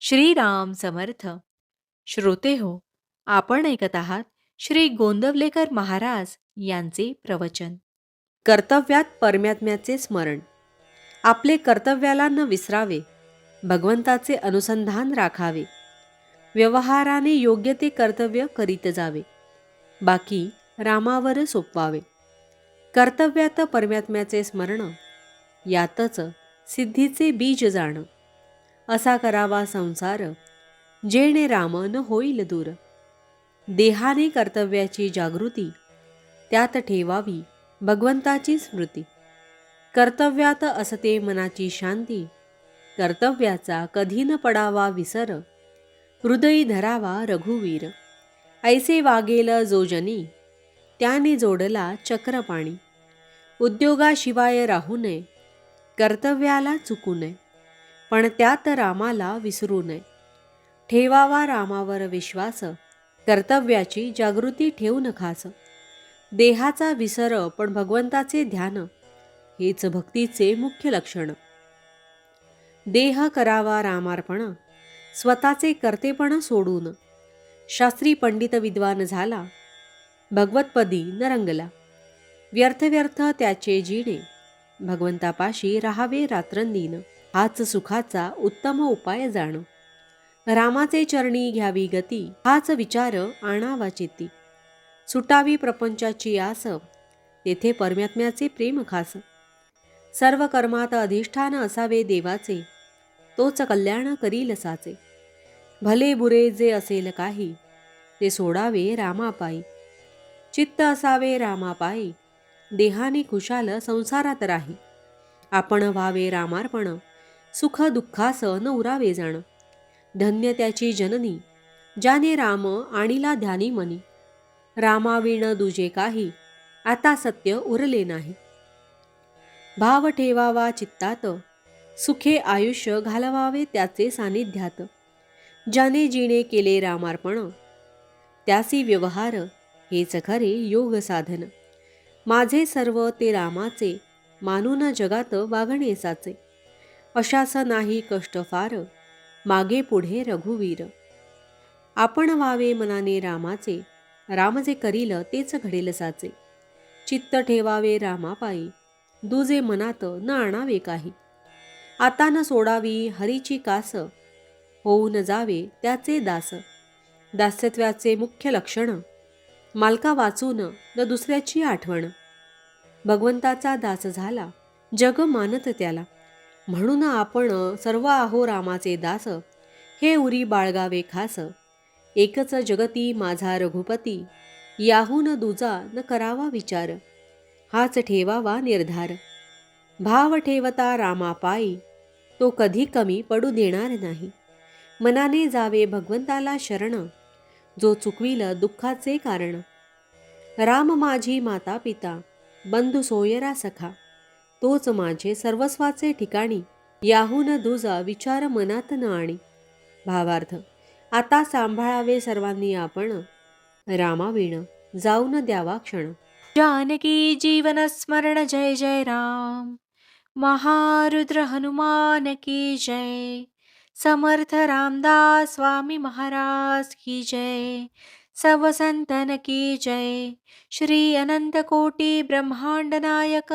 श्रीराम समर्थ. श्रोते हो आपण ऐकत आहात श्री गोंदवलेकर महाराज यांचे प्रवचन. कर्तव्यात परमात्म्याचे स्मरण. आपले कर्तव्याला न विसरावे भगवंताचे अनुसंधान राखावे व्यवहाराने योग्य ते कर्तव्य करीत जावे बाकी रामावर सोपवावे. कर्तव्यात परमात्म्याचे स्मरण यातच सिद्धीचे बीज जाणं. असा करावा संसार जेणे राम न होईल दूर. देहाने कर्तव्याची जागृती त्यात ठेवावी भगवंताची स्मृती कर्तव्यात असते मनाची शांती कर्तव्याचा कधी न पडावा विसर. हृदयी धरावा रघुवीर. ऐसे वागेल जो जनी त्याने जोडला चक्रपाणी. उद्योगाशिवाय राहू नये कर्तव्याला चुकू नये. पण त्यात रामाला विसरू नये. ठेवावा रामावर विश्वास कर्तव्याची जागृती ठेवू नखास. देहाचा विसर पण भगवंताचे ध्यान हेच भक्तीचे मुख्य लक्षण. देह करावा रामार्पण स्वतःचे कर्तेपण सोडून. शास्त्री पंडित विद्वान झाला भगवतपदी न रंगला व्यर्थ व्यर्थ त्याचे जिणे भगवंतापाशी राहावे रात्रंदीन. हाच सुखाचा उत्तम उपाय जाण. रामाचे चरणी घ्यावी गती हाच विचार आणावा चित्ती सुटावी प्रपंचाची आस तेथे परमात्म्याचे प्रेम खास. सर्व कर्मात अधिष्ठान असावे देवाचे तोच कल्याण करील साचे. भले बुरे जे असेल काही ते सोडावे रामापायी. चित्त असावे रामापायी देहाने खुशाल संसारात राही. आपण व्हावे रामार्पण सुख दुःखास नवरावे उरावे जाण. धन्य त्याची जननी ज्याने राम आणिला ध्यानी मनी. रामाविण दुजे काही आता सत्य उरले नाही. भाव ठेवावा चित्तात सुखे आयुष्य घालवावे त्याचे सानिध्यात. ज्याने जिणे केले रामार्पण त्यासी व्यवहार हेच खरे योग साधन. माझे सर्व ते रामाचे मानून जगात वागणे साचे अशास नाही कष्ट फार. मागे पुढे रघुवीर. आपण व्हावे मनाने रामाचे. राम जे करील तेच घडेल साचे. चित्त ठेवावे रामापायी. दुजे मनात न आणावे काही. आता न सोडावी हरीची कास. होऊन जावे त्याचे दास. दास्यत्वाचे मुख्य लक्षण. मालका वाचून न दुसऱ्याची आठवण. भगवंताचा दास झाला. जग मानत त्याला. म्हणून आपण सर्व आहो रामाचे दास हे उरी बाळगावे खास. एकच जगती माझा रघुपती याहून दुजा न करावा विचार. हाच ठेवावा निर्धार. भाव ठेवता रामापायी तो कधी कमी पडू देणार नाही. मनाने जावे भगवंताला शरण जो चुकविल दुःखाचे कारण. राम माझी माता पिता बंधू सोयरा सखा. तोच माझे सर्वस्वाचे ठिकाणी. याहून दुजा विचार मनात न आणि भावार्थ आता सांभाळावे सर्वांनी आपण. रामाविण जाऊन द्यावा क्षण. जानकी जीवन स्मरण जय जय राम. महारुद्र हनुमान की जय. समर्थ रामदास स्वामी महाराज की जय. सव संतन की जय. श्री अनंत कोटी ब्रह्मांड नायक.